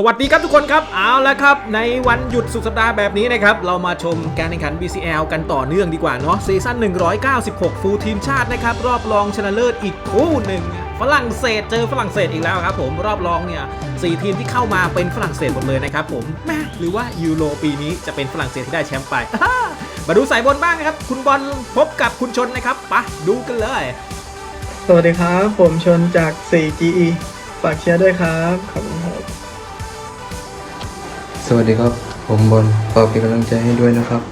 สวัสดีครับทุกคนครับเอาละครับ ในวันหยุดสุดสัปดาห์แบบนี้นะครับ เรามาชมการแข่งขัน BCL กันต่อเนื่องดีกว่าเนาะซีซั่น196 ฟูลทีมชาตินะครับ รอบรองชนะเลิศอีกคู่หนึ่งฝรั่งเศสเจอฝรั่งเศสอีกแล้วครับผมรอบรองเนี่ยสี่ทีมที่เข้ามาเป็นฝรั่งเศสหมดเลยนะครับผมแม่หรือว่ายูโรปีนี้จะเป็นฝรั่งเศสที่ได้แชมป์ไปมาดูสายบนบ้างนะครับ คุณบอลพบกับคุณชนนะครับปะดูกันเลย สวัสดีครับ ผมชนจาก 4GE ฝากเชียร์ด้วยครับขอบคุณครับ สวัสดีครับ ผมบอลฝากเป็นกำลังใจให้ด้วยนะครับ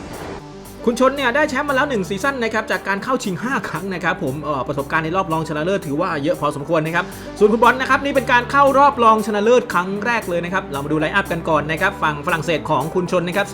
คุณชนเนี่ยได้แชมป์มาแล้ว 1 ซีซั่นนะครับจากการเข้าชิง 5 ครั้งนะครับผมประสบการณ์ในรอบรองชนะเลิศถือว่าเยอะพอสมควรนะครับส่วนคุณบอลนะครับนี่เป็นการเข้ารอบรองชนะเลิศครั้งแรกเลยนะครับเรามาดูไลน์อัพกันก่อนนะครับฝั่งฝรั่งเศสของคุณชนนะครับ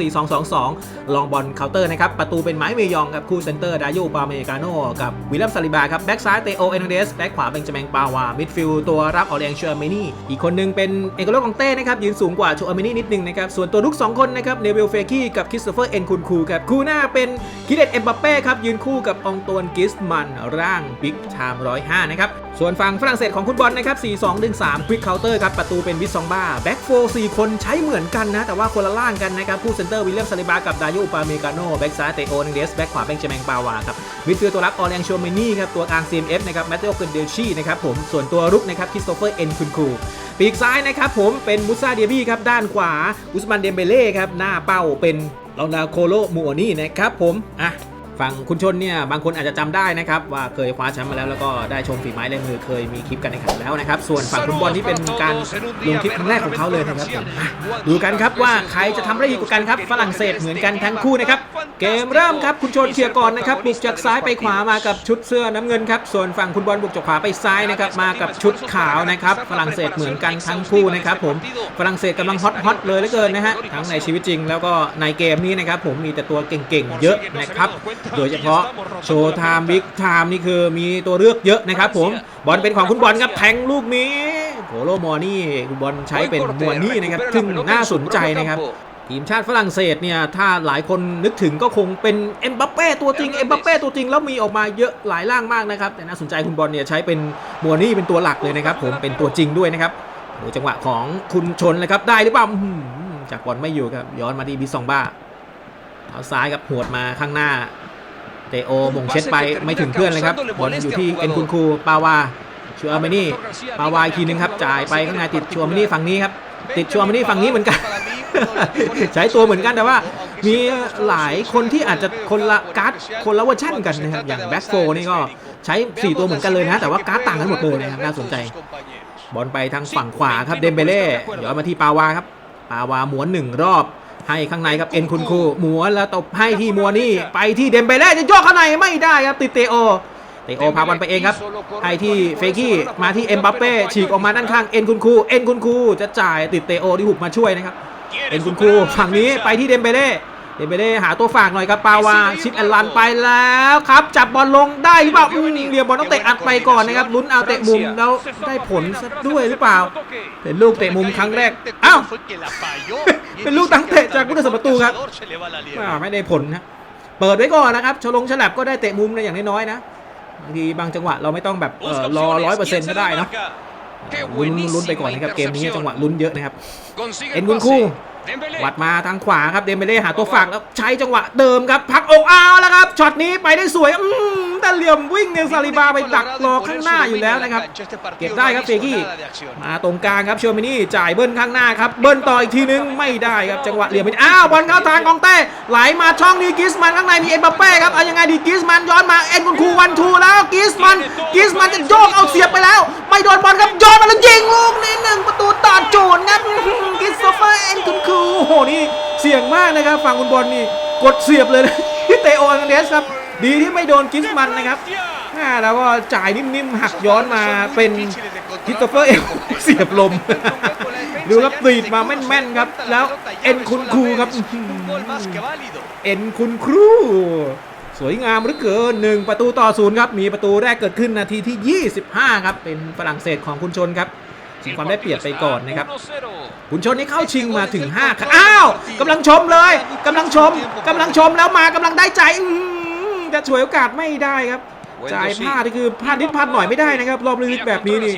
4-2-2-2 ลองบอลเคาน์เตอร์นะครับประตูเป็นไม้เมยองครับคู่เซนเตอร์ดาโยปาเมกาโนกับวิลเลมซาลิบาครับแบ็กซ้ายเตโอเอโนเดสแบ็กขวาเบนจามินปาวามิดฟิลด์ตัวรับออเรียงเชอร์เมนี่อีกคนหนึงเป็นเอกโลกองเต้นะครับยืนสูงกว่าโชอร์เมนี่นิดนึงนะครับส่วนตัวลุกสองคนนะครับเนวิลเฟกี้กับคริสโตเฟอร์เอ็นคุนคูครับคู่หน้าเป็นคิเดตเอ็มบัปเป้ครับยืนคู่กับองตวนกิสมันร่างบิ๊กไทม์105 นะครับ ส่วนฝั่งฝรั่งเศสของคุณบอลนะครับ 4-2-1-3ควิกเคาน์เตอร์ครับประตูเป็นวิสซองบ้าแบ็กโฟสี่คนใช้เหมือนกันนะ แต่ว่าคนละล่างกันนะครับคู่เซนเตอร์วิลเลียมซาลิบากับดาโยปาเมกาโนแบ็กซ้ายเตโอนังเดสแบ็กขวาเป็นเจแมงปาวาครับมิดฟิลด์ตัวรับออเรียงโชเมนี่ครับตัวกลาง CMF นะครับแมตเตโอเกนเดลชี่นะครับผมส่วนตัวรุกนะครับคริสโตเฟอร์เอ็นคุนคูปีกซ้ายนะครับผมเป็นมุซาเดียบี้ครับด้านขวาอุสมันเดมเบเล่ครับหน้าเป้าเป็น ลองนาโคโลมูอนี่นะครับผม อะฝั่งคุณชนเนี่ยบางคนอาจจะจำได้นะครับ ว่าเคยคว้าแชมป์มาแล้วแล้วก็ได้ชมฝีไม้ลายมือเคยมีคลิปกันในขันแล้วนะครับ ส่วนฝั่งคุณบอลที่เป็นการลงคลิปครั้งแรกของเขาเลยนะครับดูกันครับว่าใครจะทำได้ดีกว่ากันครับฝรั่งเศสเหมือนกันทั้งคู่นะครับ เกมเริ่มครับคุณชนเคลียร์ก่อนนะครับบุกจากซ้ายไปขวามากับชุดเสื้อน้ำเงินครับส่วนฝั่งคุณบอลบุกจากขวาไปซ้ายนะครับมากับชุดขาวนะครับฝรั่งเศสเหมือนกันทั้งคู่นะครับผมฝรั่งเศสกำลังฮอตฮอตเลยเหลือเกินนะฮะทั้งในชีวิตจริง แล้วก็ในเกมนี้นะครับผมมีแต่ตัวเก่งๆเยอะนะครับโดยเฉพาะโชว์ไทม์บิ๊กไทม์นี่คือมีตัวเลือกเยอะนะครับผมบอลเป็นของคุณบอลครับแทงลูกนี้โกโลมอนี่คุณบอลใช้เป็นมอนี่นะครับซึ่งน่าสนใจนะครับ ทีมชาติฝรั่งเศสเนี่ยถ้าหลายคนนึกถึงก็คงเป็นเอ็มบัปเป้ตัวจริงเอ็มบัปเป้ตัวจริงแล้วมีออกมาเยอะหลายร่างมากนะครับ แต่น่าสนใจคุณบอลเนี่ยใช้เป็นมัวนี่เป็นตัวหลักเลยนะครับ ผมเป็นตัวจริงด้วยนะครับดูจังหวะของคุณชนเลยครับได้หรือเปล่าอื้อหือจากบอลไม่อยู่ครับย้อนมาที่บิสซองบ้าเอาซ้ายครับหวดมาข้างหน้าเตโอมงเช็ดไปไม่ถึงเพื่อนเลยครับบอลอยู่ที่เอ็นคุณครูปาวาชัวร์เมนี่ปาวาอีกทีนึงครับจ่ายไปข้างในติดชัวร์เมนี่ฝั่งนี้ครับติดชัวร์เมนี่ฝั่งนี้เหมือนกัน ใช้ตัวเหมือนกันแต่ว่า มีหลายคนที่อาจจะคนละการ์ดคนละเวอร์ชันกันนะครับอย่างแบ็คโฟนี่ก็ใช้ 4 ตัวเหมือนกันเลยนะ แต่ว่าการ์ดต่างกันหมดเลยนะครับน่าสนใจ บอลไปทางฝั่งขวาครับเดมเบเล่เดี๋ยวมาที่ปาวาครับ ปาวาหมวนหนึ่งรอบให้ข้างในครับเอ็นคุณคูหมวนแล้วตบให้ที่มัวนี่ไปที่เดมเบเล่จะโยกข้างในไม่ได้ครับติดเตโอเตโอพาบอลไปเองครับให้ที่เฟกี้มาที่เอ็มบัปเป้ฉีกออกมาด้านข้างเอ็นคุณคูเอ็นคุณคูจะจ่ายติดเตโอที่หุบมาช่วยนะครับ เป็นคุณครูฝั่งนี้ไปที่เดมเบเล่เดมเบเล่หาตัวฝากหน่อยครับปาวาชิปแอนลันไปแล้วครับ จับบอลลงได้หรือเปล่าอืมเรียบบอลต้องเตะอัดไปก่อนนะครับลุ้นเอาเตะมุมแล้วได้ผลซะด้วยหรือเปล่า เป็นลูกเตะมุมครั้งแรกอ้าวเป็นลูกตั้งเตะจากผู้รักษาประตูครับไม่ได้ผลนะเปิดไว้ก่อนนะครับชลงฉลับก็ได้เตะมุมนะอย่างน้อยๆนะบางทีบางจังหวะเราไม่ต้องแบบรอร้อยเปอร์เซ็นต์ก็ได้นะ ลุ้นลุ้นไปก่อนนะครับเกมนี้จังหวะลุ้นเยอะนะครับเอ็นคุณคู่วัดมาทางขวาครับเดมเบเล่หาตัวฝากแล้วใช้จังหวะเดิมครับพักอกเอาแล้วครับช็อตนี้ไปได้สวยอืม แต่เหลี่ยมวิ่งเนลซาลิบาไปดักรอข้างหน้าอยู่แล้วนะครับ เก็บได้ครับเฟกี้มาตรงกลางครับเชอร์มินี่จ่ายเบิ้ลข้างหน้าครับ เบิ้ลต่ออีกทีนึงไม่ได้ครับจังหวะเหลี่ยมไปอ้าวบอลเข้าทางกองเต้ไหลมาช่องนี้กิสมันข้างในมีเอ็นบัปเป้ครับเอายังไงดีกิสมันย้อนมาเอ็นคุณครูวันทูแล้วกิสมันกิสมันจะโยกเอาเสียบไปแล้ว ไม่โดนบอลครับย้อนมาแล้วยิงลูกนี้หนึ่งประตูต่อจูนครับกิสโซเฟอร์เอ็นคุณครูโอ้โหนี่เสี่ยงมากนะครับฝั่งคุณบอลนี่กดเสียบเลยนะเตโออังเดสครับ ดีที่ไม่โดนกิสมันนะครับอ่าแล้วก็จ่ายนิ่มๆหักย้อนมาเป็นคริสโตเฟอร์เอลเสียบลม ดูครับตีดมาแม่นๆครับ แล้วเอ็นคุณครูครับอื้อหือเอ็นคุณครูสวยงามเหรือเกินหนึ่งประตูต่อศูนย์ครับ มีประตูแรกเกิดขึ้นนาทีที่ 25 ครับ เป็นฝรั่งเศสของคุณชนครับชิงความได้เปรียบไปก่อนนะครับคุณชนนี่เข้าชิงมาถึง5ครับอ้าวกำลังชมเลยกำลังชมกำลังชมแล้วมากำลังได้ใจอื้อหือ จะฉวยโอกาสไม่ได้ครับจ่ายพลาดนี่คือพลาดนิดพลาดหน่อยไม่ได้นะครับ รอบลึกๆแบบนี้นี่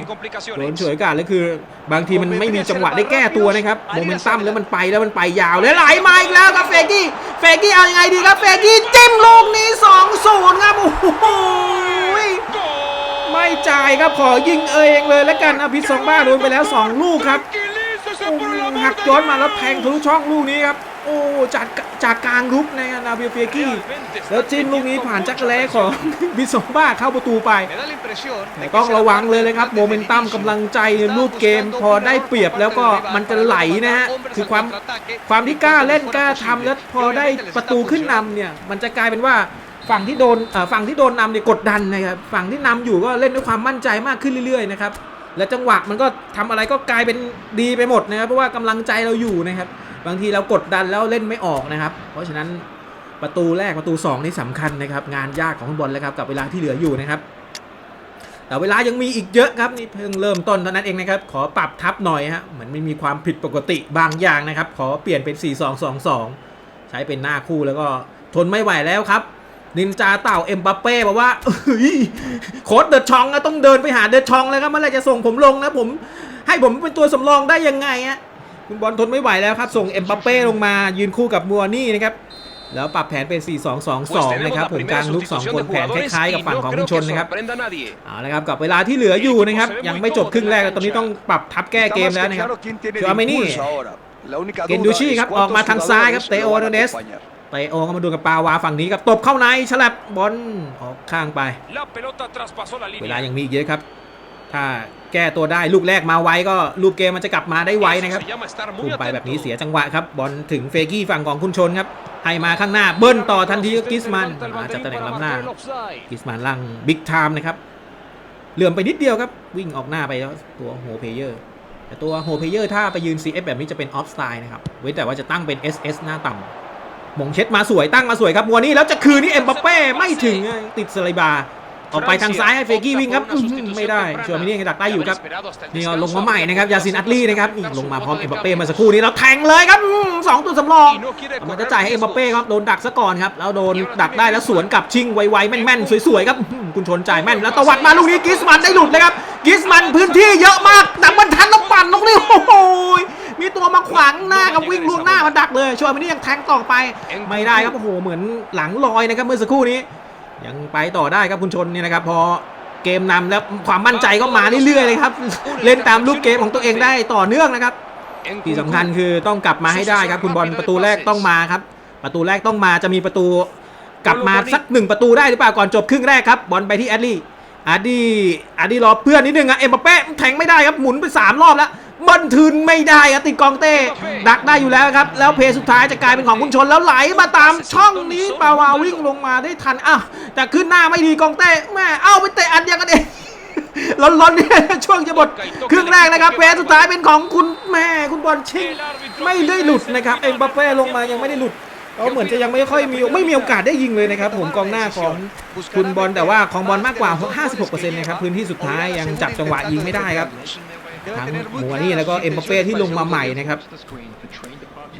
โดนฉวยโอกาสแล้วคือ บางทีมันไม่มีจังหวะได้แก้ตัวนะครับโมเมนตัมแล้วมันไปแล้วมันไปยาวแล้วไหลมาอีกแล้วครับเฟกกี้เฟกกี้เอายังไงดีครับเฟกกี้จิ้มลูกนี้2-0ครับโอ้โหไม่จ่ายครับขอยิงเองเลยแล้วกันอภิสองบ้าโดนไปแล้ว 2 ลูกครับโอ้โหหักย้อนมาแล้วแทงทะลุช่องลูกนี้ครับ โอ้จากจากกลางรุกนะครับนาเบียเฟียกี้แล้วจิ้มลูกนี้ผ่านจักรแล้ของบิสองบ้าเข้าประตูไปแต่ต้องระวังเลยเลยครับโมเมนตัมกำลังใจรูปเกมพอได้เปรียบแล้วก็มันจะไหลนะฮะคือความความที่กล้าเล่นกล้าทำแล้วพอได้ประตูขึ้นนำเนี่ยมันจะกลายเป็นว่าฝั่งที่โดนฝั่งที่โดนนำเนี่ยกดดันนะครับฝั่งที่นำอยู่ก็เล่นด้วยความมั่นใจมากขึ้นเรื่อยๆนะครับและจังหวะมันก็ทำอะไรก็กลายเป็นดีไปหมดนะครับเพราะว่ากำลังใจเราอยู่นะครับ บางทีเรากดดันแล้วเล่นไม่ออกนะครับ เพราะฉะนั้นประตูแรกประตูสองนี่สำคัญนะครับ งานยากของฟุตบอลแล้วครับกับเวลาที่เหลืออยู่นะครับ แต่เวลายังมีอีกเยอะครับนี่เพิ่งเริ่มต้นเท่านั้นเองนะครับ ขอปรับทับหน่อยฮะเหมือนไม่มีความผิดปกติบางอย่างนะครับ ขอเปลี่ยนเป็น 4-2-2-2 ใช้เป็นหน้าคู่แล้วก็ทนไม่ไหวแล้วครับนินจาเต่าเอ็มบัปเป้บอกว่าโค้ดเดอะชองนะต้องเดินไปหาเดอะชองแล้วครับเมื่อไรจะส่งผมลงนะผม ให้ผมเป็นตัวสำรองได้ยังไงฮะ คุณบอลทนไม่ไหวแล้วครับ ส่งเอ็มบัปเป้ลงมายืนคู่กับมัวนี่นะครับแล้วปรับแผนเป็น 4-2-2-2 นะครับผมกลางลุก 2 คนแผนคล้ายๆกับฝั่งของคุณชนนะครับเอาละครับกับเวลาที่เหลืออยู่นะครับ ยังไม่จบครึ่งแรกตอนนี้ต้องปรับทับแก้เกมแล้วนะครับ Tchouaméni เกนดูชี่ครับออกมาทางซ้ายครับเตโอโดเนสเตโอก็มาดูกับปาวาฝั่งนี้ครับตบเข้าในฉลับบอลออกข้างไป เวลายังมีอีกเยอะครับ ถ้า แก้ตัวได้ลูกแรกมาไวก็ลูกเกมมันจะกลับมาได้ไวนะครับพุ่งไปแบบนี้เสียจังหวะครับบอลถึงเฟกี้ฝั่งของคุณชนครับให้มาข้างหน้าเบิ้ลต่อทันทีก็กิสมันมาจากตำแหน่งล้ำหน้ากิสมานล่างบิ๊กไทม์นะครับเหลื่อมไปนิดเดียวครับ วิ่งออกหน้าไปแล้วตัวโฮเพเยอร์แต่ตัวโฮเพเยอร์ถ้าไปยืน CF แบบนี้จะเป็นออฟสไตล์นะครับเว้นแต่ว่าจะตั้งเป็น SS หน้าต่ำหมงเช็ดมาสวยตั้งมาสวยครับมัวนี่แล้วจะคืนนี่เอ็มบัปเป้ไม่ถึงอะติดสไลบาร์ ออกไปทางซ้ายให้เฟกี้วิ่งครับอื้อหือไม่ได้ชัวร์มินี่ยังดักได้อยู่ครับนี่ก็ลงมาใหม่นะครับยาซินอัตลี่นะครับนี่ลงมาพร้อมเอ็มบัปเป้มาสักครู่นี้แล้วแทงเลยครับอื้อสองตัวสำรองมันจะจ่ายให้เอ็มบัปเป้ครับโดนดักซะก่อนครับแล้วโดนดักได้แล้วสวนกลับชิงไวๆแม่นๆสวยๆครับอื้อคุณชนจ่ายแม่นแล้วตวัดมาลูกนี้กิสมันได้หลุดเลยครับกิสมันพื้นที่เยอะมากแต่มันทันแล้วปั่นลูกนี้โอ้โหมีตัวมาขวางหน้ากับวิ่งล่วงหน้ามาดักเลยช่วยมันนี่ยังแทงต่อไป ไม่ได้ครับโอ้โหเหมือนหลังลอยนะครับเมื่อสักครู่นี้ ยังไปต่อได้ครับคุณชนเนี่ยนะครับ พอเกมนำแล้วความมั่นใจก็มาเรื่อยๆเลยครับ เล่นตามรูปเกมของตัวเองได้ต่อเนื่องนะครับ ที่สำคัญคือต้องกลับมาให้ได้ครับ คุณบอลประตูแรกต้องมาครับ ประตูแรกต้องมาจะมีประตู กลับมาสักหนึ่งประตูได้หรือเปล่าก่อนจบครึ่งแรกครับ บอลไปที่แอดลี่อาร์ดี้อาร์ดี้รอเพื่อนนิดนึงอะเอ็มบัปเป้แทงไม่ได้ครับหมุนไปสามรอบแล้ว บอลทืนไม่ได้ครับติดกองเต้ดักได้อยู่แล้วครับ แล้วเพย์สุดท้ายจะกลายเป็นของคุณชนแล้วไหลมาตามช่องนี้ปาวาวิ่งลงมาได้ทันอ้าวแต่ขึ้นหน้าไม่ดีกองเต้แม่เอาไปเตะอันเดียวกันเองร้อนๆเนี่ยช่วงจะหมดครึ่งแรกนะครับเพย์สุดท้ายเป็นของคุณแม่คุณบอลชิงไม่ได้หลุดนะครับเอ็มบัปเป้ลงมายังไม่ได้หลุดเขาเหมือนจะยังไม่ค่อยมีไม่มีโอกาสได้ยิงเลยนะครับ ผมกองหน้าของคุณบอลแต่ว่าของบอลมากกว่า 56%นะครับพื้นที่สุดท้ายยังจับจังหวะยิงไม่ได้ครับ ทั้งหมูนี่แล้วก็เอ็มบัปเป้ที่ลงมาใหม่นะครับ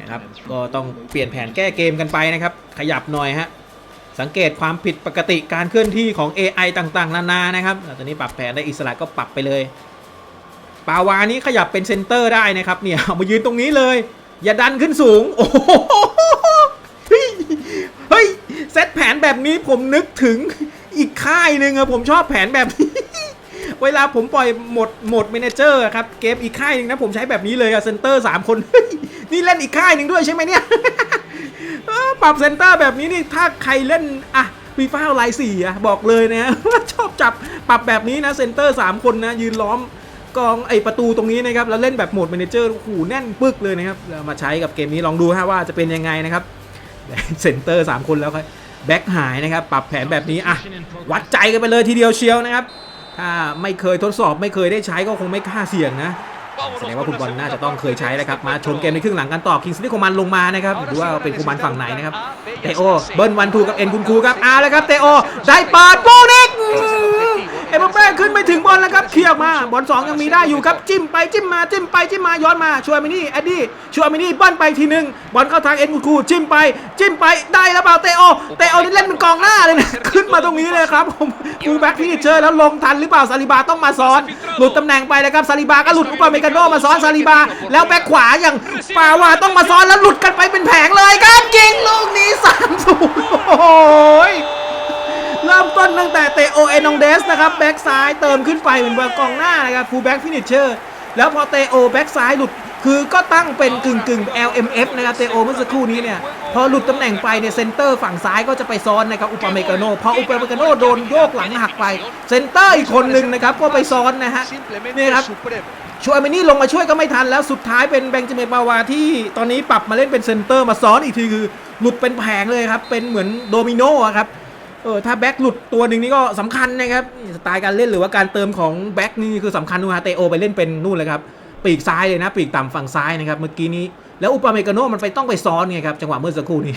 นะครับ ก็ต้องเปลี่ยนแผนแก้เกมกันไปนะครับ ขยับหน่อยฮะสังเกตความผิดปกติการเคลื่อนที่ของ AI ต่างๆ นานานะครับแล้วตอนนี้ปรับแผนได้อิสระก็ปรับไปเลย ปาวานี้ขยับเป็นเซนเตอร์ได้นะครับ เนี่ยเอามายืนตรงนี้เลย อย่าดันขึ้นสูง โอ้โหเฮ้ยเฮ้ยเซตแผนแบบนี้ผมนึกถึงอีกค่ายหนึ่งอะผมชอบแผนแบบนี้ เวลาผมปล่อยหมดหมดเมนเจอร์ครับเกมอีกค่ายหนึ่งนะผมใช้แบบนี้เลยอะเซนเตอร์สามคน นี่เล่นอีกค่ายหนึ่งด้วยใช่ไหมเนี่ยปรับเซนเตอร์แบบนี้นี่ถ้าใครเล่นอะฟีฟ่าไลน์สี่อะบอกเลยนะว่าชอบจับปรับแบบนี้นะเซนเตอร์สามคนนะยืนล้อมกองไอประตูตรงนี้นะครับแล้วเล่นแบบโหมด m มนเจอร์โอ้โหแน่นปึกเลยนะครับเรามาใช้กับเกมนี้ลองดูฮะว่าจะเป็นยังไงนะครับเซนเตอร์ 3 คนแล้วก็แบ็คหายนะครับ ปรับแผนแบบนี้อะวัดใจกันไปเลยทีเดียวเชียวนะครับ ถ้าไม่เคยทดสอบไม่เคยได้ใช้ก็คงไม่กล้าเสี่ยงนะแสดงว่าคุณบอลน่าจะต้องเคยใช้นะครับ มาชมเกมในครึ่งหลังกันต่อคิงส์ลิโคมันลงมานะครับดูว่าเป็นคูมันฝั่งไหนนะครับเตโอเบิ้ลวันทูกับเอ็นคุณครูครับเอาแล้วครับเตโอได้เปิดลูกนี้อื้อเอ็มบัปเป้ ขึ้นไม่ถึงบอลแล้วครับเคลียร์ออกมาบอลสองยังมีได้อยู่ครับจิ้มไปจิ้มมาจิ้มไปจิ้มมาย้อนมาช่วยมินี่แอดดี้ช่วยมินี่บ้านไปทีหนึ่งบอลเข้าทางเอ็นกูคูจิ้มไป จิ้มไปได้แล้วเปล่าเตโอเตโอนี่เล่นเป็นกองหน้าเลยนะขึ้นมาตรงนี้เลยครับผมฟูลแบ็กฟินิชเชอแล้วลงทันหรือเปล่าซาลิบาต้องมาซ้อนหลุดตำแหน่งไปเลยครับซาลิบาก็หลุดอุปาเมกาโนมาซ้อนซาลิบา แล้วแบ็คขวาอย่างปาวาต้องมาซ้อนแล้วหลุดกันไปเป็นแผงเลยครับยิงลูกนี้สามศูนย์โอ้ย เริ่มต้นตั้งแต่เตโอเอนองเดสนะครับแบ็กซ้ายเติมขึ้นไปเป็นเบอร์กองหน้านะครับฟูลแบ็กฟินิชเชอร์แล้วพอเตโอแบ็กซ้ายหลุดคือก็ตั้งเป็นกึ่งกึ่ง LMF นะครับเตโอเมื่อสักครู่นี้เนี่ยพอหลุดตำแหน่งไปเนี่ยเซนเตอร์ฝั่งซ้ายก็จะไปซ้อนนะครับอุปเมกาโนพออุปเมกาโนโดนโยกหลังหักไปเซนเตอร์อีกคนหนึ่งนะครับก็ไปซ้อนนะฮะนี่ครับช่วยมินี่ลงมาช่วยก็ไม่ทันแล้วสุดท้ายเป็นแบงค์จเมปาวาที่ตอนนี้ปรับมาเล่นเป็นเซนเตอร์มาซ้อนอีกทีคือหลุดเป็นแผงเลยครับเป็นเหมือนโดมิโนครับ เออถ้าแบ็คหลุดตัวหนึ่งนี่ก็สำคัญนะครับสไตล์การเล่นหรือว่าการเติมของแบ็คนี่คือสำคัญนูฮาเตโอไปเล่นเป็นนู่นเลยครับปีกซ้ายเลยนะ ปีกต่ำฝั่งซ้ายนะครับเมื่อกี้นี้แล้วอุปาเมกาโนมันไปต้องไปซ้อนไงครับจังหวะเมื่อสักครู่นี้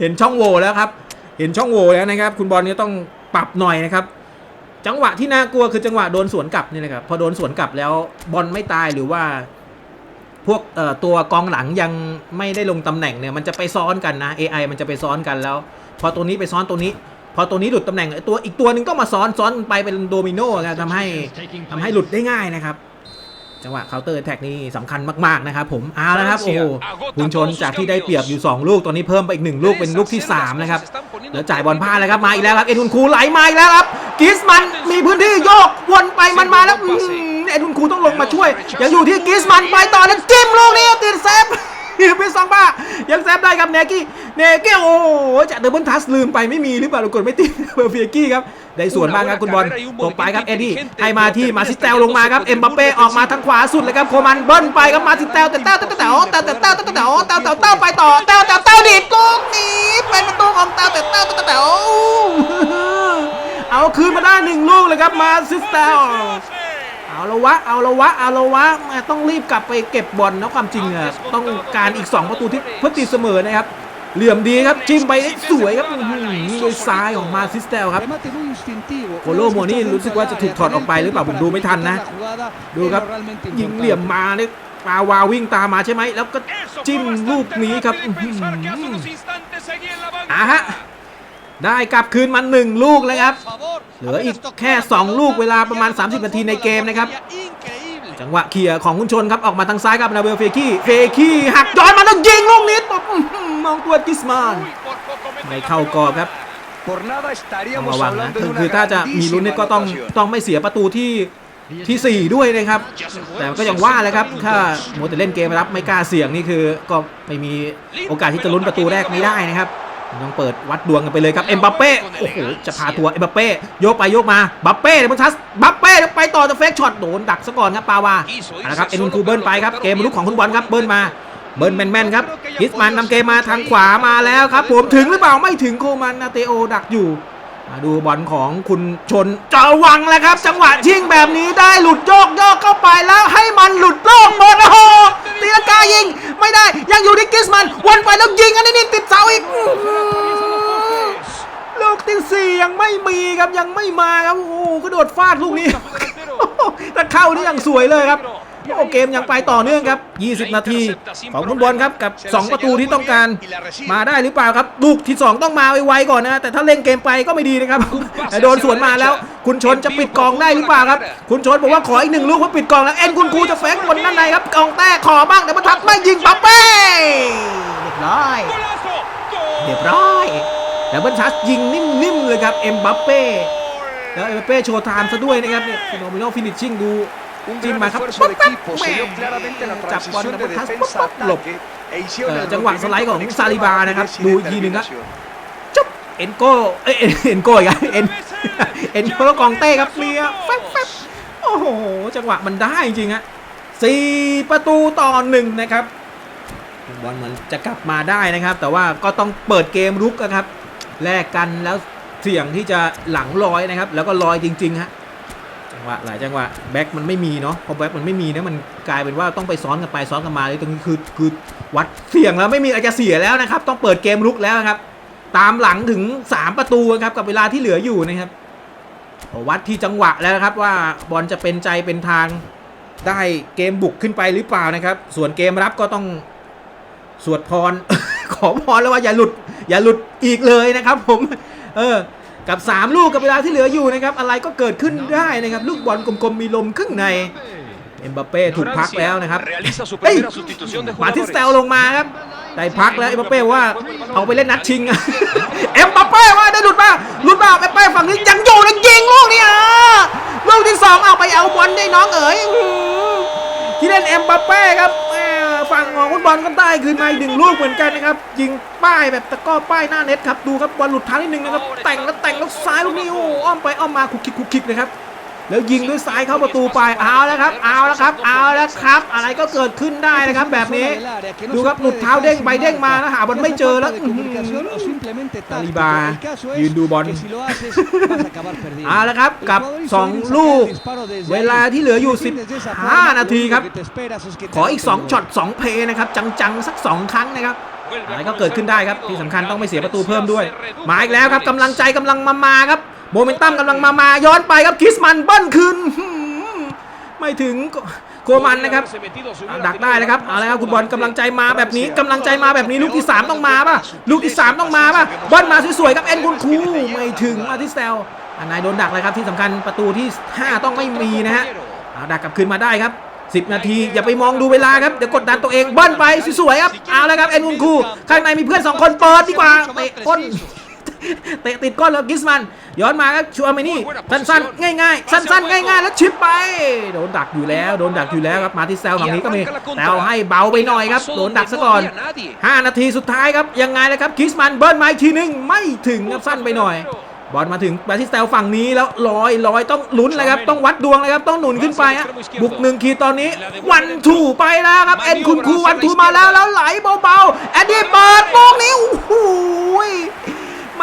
เห็นช่องโหว่แล้วครับเห็นช่องโหว่แล้วนะครับ คุณบอลนี่ต้องปรับหน่อยนะครับ จังหวะที่น่ากลัวคือจังหวะโดนสวนกลับนี่นะครับพอโดนสวนกลับแล้วบอลไม่ตายหรือว่า พวกตัวกองหลังยังไม่ได้ลงตำแหน่งเนี่ยมันจะไปซ้อนกันนะ AI มันจะไปซ้อนกันแล้ว พอตัวนี้ไปซ้อนตัวนี้ พอตัวนี้หลุดตำแหน่งไอ้ตัวอีกตัวหนึ่งก็มาซ้อนซ้อนไปเป็นโดมิโนครับทำให้ทำให้หลุดได้ง่ายนะครับจังหวะเคาน์เตอร์แท็กนี่สำคัญมากๆนะครับผมเอาละครับโอ้โหคุณชนจากที่ได้เปรียบอยู่ 2 ลูกตอนนี้เพิ่มไปอีก 1 ลูกเป็นลูกที่ 3 นะครับแล้วจ่ายบอลพลาดแล้วครับมาอีกแล้วครับเอ็ดวุนคูไหลมาอีกแล้วครับกิสมันมีพื้นที่โยกวนไปมันมาแล้วอื้อหือเอ็ดวุนคูต้องลงมาช่วยยังอยู่ที่กิสมันไปต่อแล้วจิ้มลูกนี้ติดเซฟ เป็นสองบ้ายังแซฟได้ครับเนกี้เนกี้โอ้โหจะเดบเบิลทัสลืมไปไม่มีหรือเปล่าเรากดไม่ติดเบอร์เฟียกี้ครับได้ส่วนบ้างครับคุณบอลตกไปครับเอ็ดดี้ให้มาที่มาซิสเตลลงมาครับเอ็มบัปเป้ออกมาทางขวาสุดเลยครับโคมันเบิ้ลไปครับมาซิสเตลแต่เต้าแต่เต้าแต่เต้าแต่เต้าแต่เต้าแต่เต้าแต่าไปต่อเต้าแต่เต้าดีดลูกนี้เป็นประตูของเต้าแต่เต้าแต่เต้าเอาคืนมาได้หนึ่งลูกเลยครับมาซิสเตล เอาละวะ เอาละวะ เอาละวะแม่ต้องรีบกลับไปเก็บบอลนะความจริงอะต้องการอีก 2 ประตูที่เพื่อตีเสมอนะครับ เหลี่ยมดีครับ จิ้มไปได้สวยครับอื้อหือโดยซ้ายของมาซิสเตลครับโคโลโมนี่รู้สึกว่าจะถูกถอดออกไปหรือเปล่าผมดูไม่ทันนะ ดูครับยิงเหลี่ยมมาเนี่ยปาวาวิ่งตามมาใช่ไหม แล้วก็จิ้มลูกนี้ครับอื้อหืออะฮะ ได้กลับคืนมาหนึ่งลูกเลยครับ เหลืออีกแค่ 2 ลูกเวลาประมาณ 30 นาทีในเกมนะครับ จังหวะเคลียร์ของคุณชนครับ ออกมาทางซ้ายครับนาเบลเฟกี้เฟกี้หักย้อนมาแล้วยิงลูกนี้ตบมองตัวกิสมานไม่เข้ากรอบครับต้องระวังนะคือคือถ้าจะมีลุ้นเนี่ยก็ต้องต้องไม่เสียประตูที่ที่ 4 ด้วยนะครับ แต่ก็ยังว่าเลยครับ ถ้าโมแต่เล่นเกมรับไม่กล้าเสี่ยงนี่คือก็ไม่มีโอกาสที่จะลุ้นประตูแรกไม่ได้นะครับ ต้องเปิดวัดดวงกันไปเลยครับเอ็มบัปเป้โอ้โหจะพาตัวเอ็มบัปเป้โยกไปโยกมาบัปเป้เดมอนทัสบัปเป้ไปต่อจะเฟกช็อตโดนดักซะก่อนครับปาวาเอาละครับเอ็นนุนคูเบิลไปครับเกมลุกของคุณบอลครับเบิลมาเบิลแมนๆครับฮิสมันนำเกมมาทางขวามาแล้วครับผมถึงหรือเปล่าไม่ถึงโคมันนาเตโอดักอยู่มาดูบอลของคุณชนจอวังแล้วครับ จังหวะชิงแบบนี้ได้หลุดโยกโยกเข้าไปแล้วให้มันหลุดโลกหมดโอ้โห ตีลังกายิง ไม่ได้ยังอยู่ที่กิสมันวนไปแล้วยิงอันนี้นี่ติดเสาอีกลูกที่สี่ยังไม่มีครับยังไม่มาครับโอ้โหกระโดดฟาดลูกนี้แต่เข้านี่ยังสวยเลยครับ โอ้เกมยังไปต่อเนื่องครับ 20 นาทีของคุณบอลครับกับ 2 ประตูที่ต้องการมาได้หรือเปล่าครับลูกที่ 2 ต้องมาไวๆก่อนนะแต่ถ้าเล่นเกมไปก็ไม่ดีนะครับแต่โดนสวนมาแล้ว คุณชนจะปิดกองได้หรือเปล่าครับ คุณชนบอกว่าขออีกหนึ่งลูกเพื่อปิดกองแล้วเอ็นคุณครูจะแฝงบนด้านในครับกองแต้ขอบ้างแต่มาทัดไม่ยิงปั๊บเป้เรียบร้อยเรียบร้อยแต่บันชัสยิงนิ่มๆเลยครับเอ็มบัปเป้แล้วเอ็มบัปเป้โชว์ไทม์ซะด้วยนะครับเนี่ยฟิโนมิโนฟินิชชิ่งดู จิ้มมาครับปั๊บปั๊บแหม่จับบอลกับบอลทัสปั๊บปั๊บหลบเอ่อจังหวะสไลด์ของซาลิบานะครับ ดูอีกทีหนึ่งครับจุ๊บเอ็นโก้เอ้ยเอ็นเอ็นโก้อีกแล้วเอ็นเอ็นโก้กองเต้ครับเลียแฟบแฟบโอ้โหจังหวะมันได้จริงๆฮะสี่ประตูต่อหนึ่งนะครับบอลเหมือนจะกลับมาได้นะครับ แต่ว่าก็ต้องเปิดเกมรุกนะครับแลกกันแล้วเสี่ยงที่จะหลังลอยนะครับ แล้วก็ลอยจริงๆฮะ จังหวะหลายจังหวะแบ็คมันไม่มีเนาะพอแบ็คมันไม่มีเนี่ยมันกลายเป็นว่าต้องไปซ้อนกันไปซ้อนกันมาเลยตรงนี้คือคือวัดเสี่ยงแล้วไม่มีอะไรจะเสียแล้วนะครับ ต้องเปิดเกมลุกแล้วครับ ตามหลังถึง 3 ประตูครับกับเวลาที่เหลืออยู่นะครับวัดที่จังหวะแล้วครับว่าบอลจะเป็นใจเป็นทางได้เกมบุกขึ้นไปหรือเปล่านะครับ ส่วนเกมรับก็ต้องสวดพร ขอพรแล้วว่าอย่าหลุด อย่าหลุดอีกเลยนะครับ ผม เออ กับ 3 ลูกกับเวลาที่เหลืออยู่นะครับ อะไรก็เกิดขึ้นได้นะครับ ลูกบอลกลมๆมีลมครึ่งใน เอ็มบัปเป้ถูกพักแล้วนะครับ Realiza su ¡Ey! primera sustitución de มาทิส jugadores. เตลลงมาครับได้พักแล้วเอ็มบัปเป้ว่าเอาไปเล่นนัดชิงอะเอ็มบัปเป้ว่าได้หลุดมาหลุดมาเอ็มบัปเป้ฝั่งนี้ยังอยู่นะยิงลูกนี้อะลูกที่สองเอาไปเอาบอลได้น้องเอ๋ยอื้อหือที่เล่นเอ็มบัปเป้ครับแหม่ ฝั่งของฟุตบอลกันได้คืนมาอีกหนึ่งลูกเหมือนกันนะครับยิงป้ายแบบตะก้อป้ายหน้าเน็ตครับดูครับบอลหลุดทางนิดนึงนะครับแต่งแล้วแต่งแล้วซ้ายลูกนี้โอ้อ้อมไปอ้อมมาคุกคิกคุกคิกนะครับ แล้วยิงด้วยซ้ายเข้าประตูไปเอาแล้วครับ เอาแล้วครับ เอาแล้วครับ อะไรก็เกิดขึ้นได้นะครับ แบบนี้ ดูครับหลุดเท้าเด้งไปเด้งมาแล้วหาบอลไม่เจอแล้วอื้อหือตาลีบายืนดูบอลเอาละครับกับ 2 ลูก เวลาที่เหลืออยู่ 15 นาทีครับ ขออีก 2ช็อต2เพย์นะครับจังๆสัก 2 ครั้งนะครับอะไรก็เกิดขึ้นได้ครับที่สำคัญต้องไม่เสียประตูเพิ่มด้วยมาอีกแล้วครับกำลังใจกำลังมามาครับ โมเมนตัมกำลังมา มาย้อนไปครับคิสมันเบิ้ลคืนไม่ถึงโกมันนะครับดักได้นะครับเอาละครับคุณบอลกำลังใจมาแบบนี้กำลังใจมาแบบนี้ลูกที่ 3 ต้องมาป่ะลูกที่ 3 ต้องมาป่ะบอลมาสวยๆครับเอ็นคุณคูไม่ถึงมาที่สเตลอันนายโดนดักเลยครับที่สำคัญประตูที่ 5 ต้องไม่มีนะฮะเอาดักกลับคืนมาได้ครับ10 นาที อย่าไปมองดูเวลาครับ เดี๋ยวกดดันตัวเองบอลไป สวยๆครับ เอาละครับ เอ็นคุณคู ข้างในมีเพื่อน 2 คนเปิดดีกว่าเตะก้น เตะติดก้นแล้วกิสมัน ย้อนมาครับชัวร์ไมนี่สั้นๆง่ายๆสั้นๆง่ายๆแล้วชิปไป โดนดักอยู่แล้ว โดนดักอยู่แล้วครับมาที่แซลฝั่งนี้ก็มีแซลให้เบาไปหน่อยครับโดนดักซะก่อน 5 นาทีสุดท้ายครับยังไงเลยครับคิสมันเบิร์นมาอีกทีนึงไม่ถึงครับสั้นไปหน่อยบอลมาถึงมาที่แซลฝั่งนี้แล้วลอยลอยต้องลุ้นเลยครับต้องวัดดวงเลยครับต้องหนุนขึ้นไปฮะบุกหนึ่งขีดตอนนี้ วันถูไปแล้วครับเอ็นคุณครูวันถูมาแล้วแล้วไหลเบาๆแอดดี้เปิดลูกนี้โอ้โห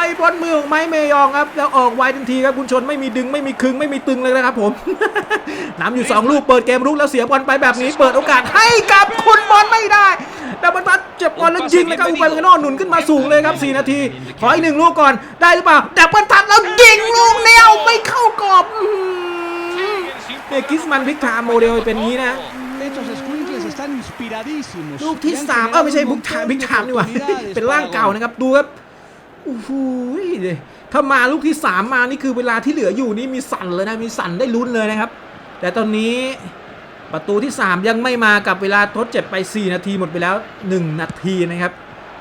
ไม่พ้นมือของไม้เมยองครับ แล้วออกไวทันทีครับคุณชนไม่มีดึงไม่มีคึงไม่มีตึงเลยนะครับผมนำอยู่ 2 ลูกเปิดเกมรุกแล้วเสียบอลไปแบบนี้ เปิดโอกาสให้กับคุณบอลไม่ได้ดับเบิลพัดเจ็บบอลแล้วยิงนะครับอุปาเมโนอหนุนขึ้นมาสูงเลยครับ4นาที ขออีกหนึ่งลูกก่อนได้หรือเปล่าดับเบิลทัดแล้วยิงลูกเดียวไม่เข้ากรอบอื้อหือเนี่ยกิสมันพิกทม์โมเดลเป็นงนี้นะลูกที่3เออไม่ใช่บุ๊กไทม์บิ๊กไทม์นี่หว่าเป็นร่างเก่านะครับดูครับ โอ้โหถ้ามาลูกที่ 3 มานี่คือเวลาที่เหลืออยู่นี่มีสั่นเลยนะมีสั่นได้ลุ้นเลยนะครับ แต่ตอนนี้ประตูที่ 3 ยังไม่มากับเวลาทดเจ็บไป 4 นาทีหมดไปแล้ว 1 นาทีนะครับ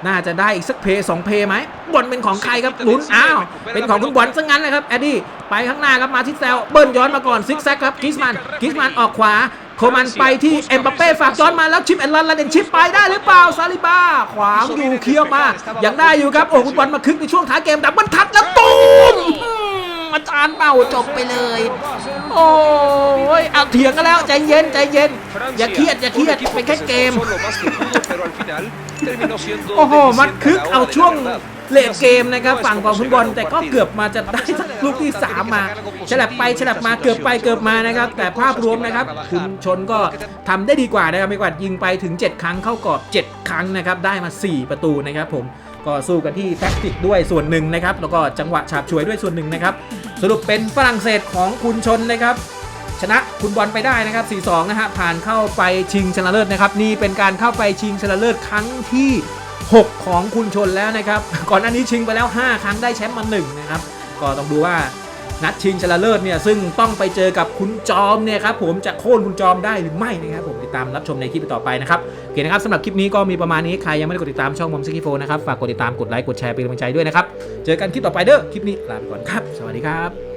น่าจะได้อีกสักเพย์สองเพย์ไหมบอลเป็นของใครครับลุ้นอ้าวเป็นของคุณบอลซะงั้นเลยครับแอดดี้ไปข้างหน้าครับมาที่แซลเบิ้ลย้อนมาก่อนซิกแซกครับกิสมันกิสมันออกขวา โคมันไปที่เอ็มบัปเป้ฝากย้อนมาแล้วชิปแอนลันลาเดนชิปไปได้หรือเปล่าซาลิบ้าขวางอยู่เคี้ยวมายังได้อยู่ครับโอ้คุณบอลมาคึกในช่วงท้ายเกมดับเบิลทัดแล้วตูม อืมาจารย์เป่าจบไปเลย โอ้ยเอาเถียงกันแล้วใจเย็นใจเย็น อย่าเครียดอย่าเครียดเป็นแค่เกม โอ้โห มันคึกเอาช่วงเลทเกมนะครับฝั่งของฟุตบอลแต่ก็เกือบมาจะได้สักลูกที่ 3 มาฉลับไปฉลับมาเกือบไปเกือบมานะครับ แต่ภาพรวมนะครับ คุณชนก็ทำได้ดีกว่านะครับไม่กว่ายิงไปถึง 7 ครั้งเข้ากรอบ 7 ครั้งนะครับ ได้มา 4 ประตูนะครับผมก็สู้กันที่แท็กติกด้วยส่วนหนึ่งนะครับ แล้วก็จังหวะฉาบฉวยด้วยส่วนหนึ่งนะครับ สรุปเป็นฝรั่งเศสของคุณชนนะครับ ชนะคุณบอลไปได้นะครับ 4-2 นะฮะผ่านเข้าไปชิงชนะเลิศนะครับ นี่เป็นการเข้าไปชิงชนะเลิศครั้งที่ 6 ของคุณชนแล้วนะครับ ก่อนหน้านี้ชิงไปแล้ว 5 ครั้งได้แชมป์มา1นะครับก็ต้องดูว่า นัดชิงชนะเลิศเนี่ยซึ่งต้องไปเจอกับคุณจอมเนี่ยครับผมจะโค่นคุณจอมได้หรือไม่นะครับผมติดตามรับชมในคลิปต่อไปนะครับโอเคนะครับสำหรับคลิปนี้ก็มีประมาณนี้ใครยังไม่ได้กดติดตามช่องมอมซิกิโฟนะครับฝากกดติดตามกดไลค์กดแชร์เป็นกำลังใจด้วยนะครับเจอกันคลิปต่อไปเด้อคลิปนี้ลาไปก่อนครับ สวัสดีครับ